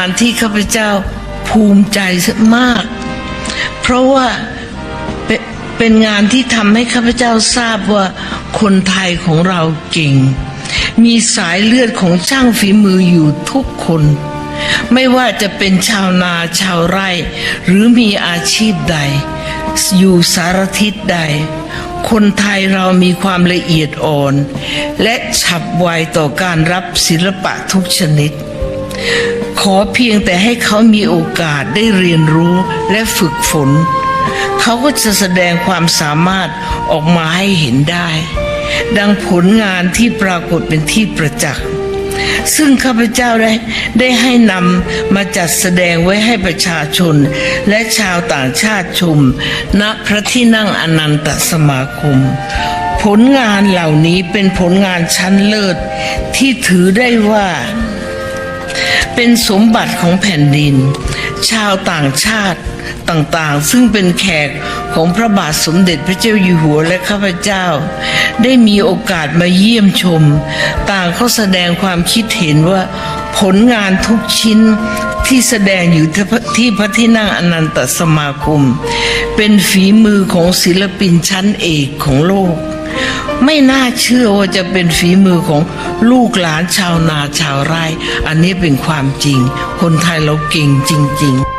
านที่ข้าพเจ้าภูมิใจมาก เพราะว่าเป็นเป็นงานที่ทำให้ข้าพเจ้าทราบว่าคนไทยของเราเก่ง มีสายเลือดของช่างฝีมืออยู่ทุกคน ไม่ว่าจะเป็นชาวนาชาวไร่ หรือมีอาชีพใด อยู่สารทิศใด คนไทยเรามีความละเอียดอ่อน และฉับไวต่อการรับศิลปะทุกชนิด ขอเพียงแต่ให้เขามีโอกาสได้เรียนรู้และฝึกฝน เขาก็จะแสดงความสามารถออกมาให้เห็นได้ ดังผลงานที่ปรากฏเป็นที่ประจักษ์ซึ่งข้าพเจ้าได้ได้ให้นำมาจัดแสดงไว้ให้ประชาชน และชาวต่างชาติชม ณพระที่นั่งอนันตสมาคม ผลงานเหล่านี้เป็นผลงานชั้นเลิศ ที่ถือได้ว่า เป็นสมบัติของแผ่นดิน ชาวต่างชาติต่างๆ ซึ่งเป็นแขกของพระบาทสมเด็จพระเจ้าอยู่หัวและข้าพเจ้า ได้มีโอกาสมาเยี่ยมชม ต่างเขาแสดงความคิดเห็นว่าผลงานทุกชิ้นที่แสดงอยู่ที่พระที่นั่งอนันตสมาคม เป็นฝีมือของศิลปินชั้นเอกของโลก ไม่น่าเชื่อว่าจะเป็นฝีมือของลูกหลานชาวนาชาวไร่ อันนี้เป็นความจริง คนไทยเราเก่งจริง ๆ